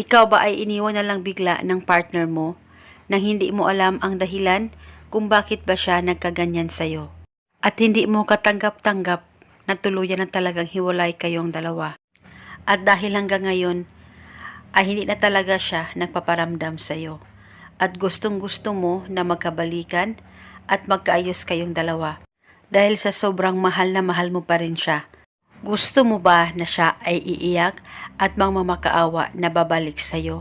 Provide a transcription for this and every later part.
Ikaw ba ay iniwan na lang bigla ng partner mo nang hindi mo alam ang dahilan kung bakit ba siya nagkaganyan sa'yo? At hindi mo katanggap-tanggap na tuluyan na talagang hiwalay kayong dalawa. At dahil hanggang ngayon, ay hindi na talaga siya nagpaparamdam sa'yo. At gustong gusto mo na magkabalikan at magkaayos kayong dalawa. Dahil sa sobrang mahal na mahal mo pa rin siya. Gusto mo ba na siya ay iiyak at mangmamakaawa na babalik sa'yo?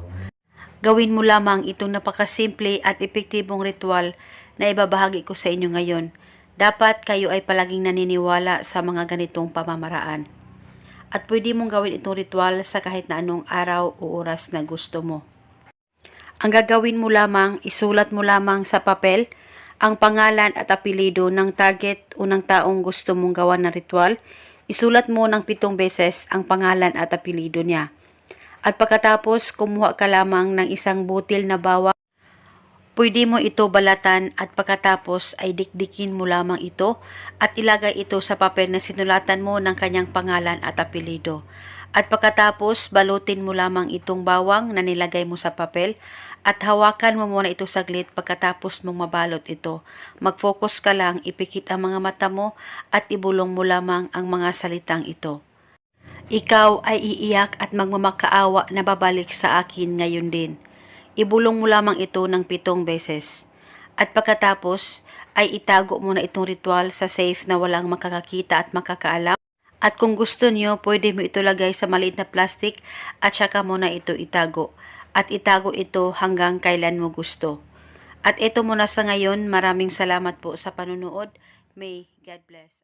Gawin mo lamang itong napakasimple at epektibong ritual na ibabahagi ko sa inyo ngayon. Dapat kayo ay palaging naniniwala sa mga ganitong pamamaraan. At pwede mong gawin itong ritual sa kahit na anong araw o oras na gusto mo. Ang gagawin mo lamang, isulat mo lamang sa papel ang pangalan at apelido ng target o ng taong gusto mong gawa ng ritual. Isulat mo ng pitong beses ang pangalan at apelido niya. At pagkatapos, kumuha ka lamang ng isang butil na bawang. Pwede mo ito balatan at pagkatapos ay dikdikin mo lamang ito at ilagay ito sa papel na sinulatan mo ng kanyang pangalan at apelido. At pagkatapos, balutin mo lamang itong bawang na nilagay mo sa papel at hawakan mo muna ito saglit pagkatapos mong mabalot ito. Mag-focus ka lang, ipikit ang mga mata mo at ibulong mo lamang ang mga salitang ito. Ikaw ay iiyak at magmamakaawa na babalik sa akin ngayon din. Ibulong mo lamang ito ng pitong beses. At pagkatapos ay itago mo na itong ritual sa safe na walang makakakita at makakaalam. At kung gusto niyo, pwede mo ito lagay sa maliit na plastic at saka mo na ito itago. At itago ito hanggang kailan mo gusto. At ito muna sa ngayon, maraming salamat po sa panunood. May God bless.